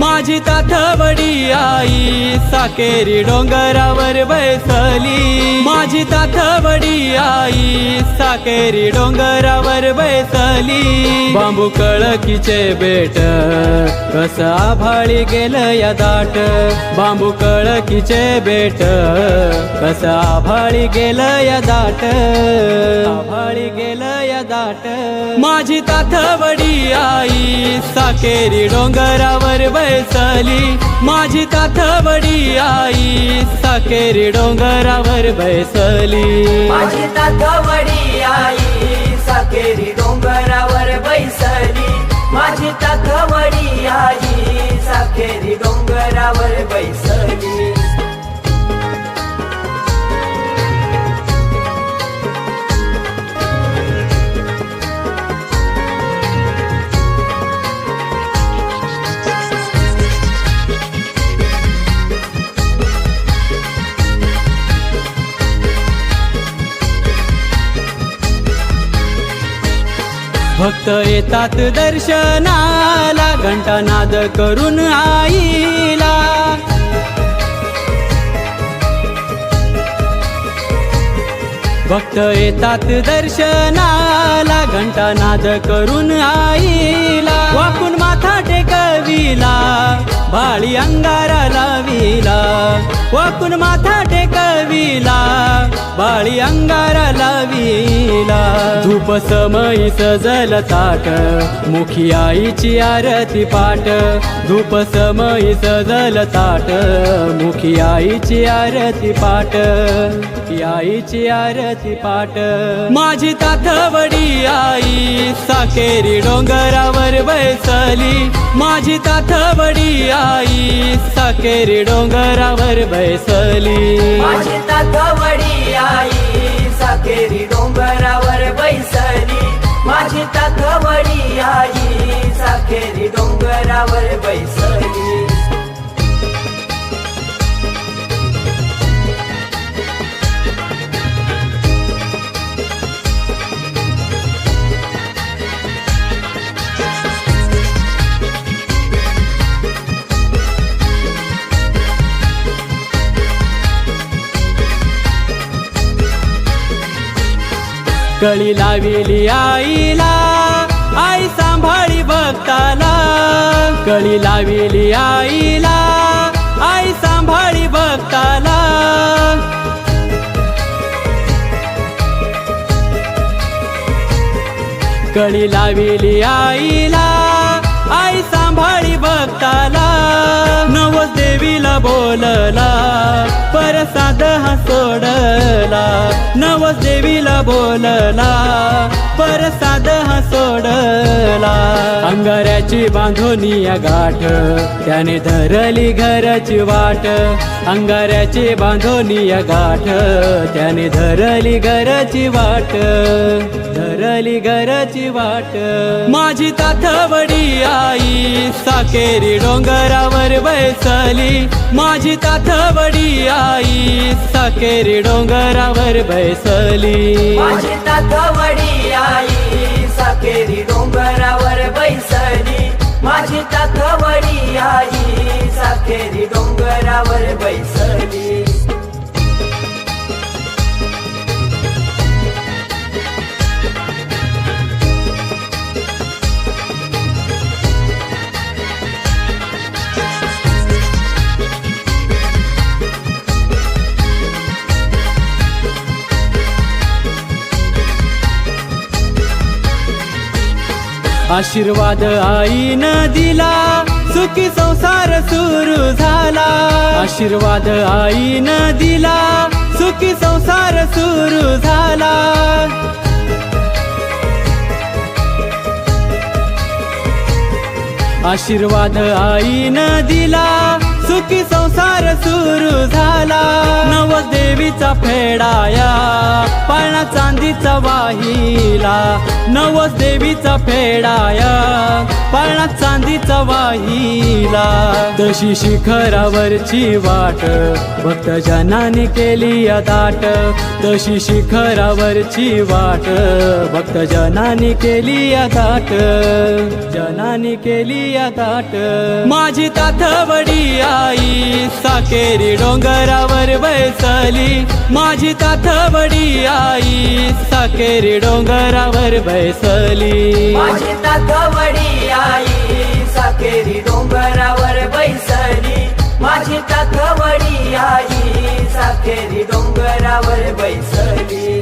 माझी ताथवडी आई साकेरी डोंगरावर बैसली. माझी ताथवडी आई साकेरी डोंगरावर बैसली. बांबू कळकीचे बेट कस आभाळी गेलं या दाट. बांबू कळकीचे बेट कस आभाळी गेलं या दाट. आभाळी गेलं या दाट. माझी ताथवडी आई साकेरी डोंगरावर बैसली माझी ताथवडी आई साकेरी डोंगरावर बैसली. माझी ताकवडी आई साकेरी डोंगरावर बैसली. माझी ताकवडी आई भक्त येतात दर्शनाला घंटा नाद करून आईला. भक्त येतात दर्शनाला घंटा नाद करून आईला. वाकून माथा टेकविला बाळी अंगारा लाविला. वाकून माथा टेकविला बाळी अंगारा लाविला. धूप समयी सजल ताट मुखी आईची आरती पाट. धूप समयी सजल ताट मुखी आईची आरती पाट. आईची आरती पाट. माझी ताथवडी आई साकेरी डोंगरावर बैसली. माझी ताथवडी आई साकेरी डोंगरावर बैसली. माझी ताथवडी साकेरी डोंगरावर बैसली. माझी ताकवडी आई साखेरी डोंगरावर बैसली. कळी लाविली आईला. आई सांभाळी भक्ताला. कळी लाविली आईला. आई सांभाळी भक्ताला. कळी लाविली आईला. आई सांभाळी भक्ताला. नवस देवीला बोलला परसाद हा सोडला. नवस देवीला बोलला परसाद हा सोडला. अंगाऱ्याची बांधोनी या गाठ त्याने धरली घराची वाट. अंगाऱ्याची बांधोनी या गाठ त्याने धरली घराची वाट. धरली घराची वाट. माझी ताथवडी आई साकेरी डोंगरावर बसली माझी ताथवडी आई साकेरी डोंगरावर बैसली. माझी ताथवडी आई आशीर्वाद आईनं दिला. सुखी संसार सुरू झाला. आशीर्वाद आईनं दिला. सुखी संसार सुरू झाला. आशीर्वाद आईनं दिला. सुखी संसार सुरू झाला. नवदेवीचा फेडाया. पाळणा चांदीचा वाहिला नवस देवीचा फेडाया. पाळणा चांदीचा वाहिला तशी शिखरावरची वाट भक्त जनाने केली दाट तशी शिखरावरची वाट भक्त जनाने केली दाट जनाने केली दाट माझी ताथवडी आई साकेरी डोंगरावर बैसली. माझी ताथवडी आई साकेरी डोंगरावर बैसली. माझी ताकवडी आई साकेरी डोंगरावर बैसली. माझी ताकवडी आई साकेरी डोंगरावर बैसली.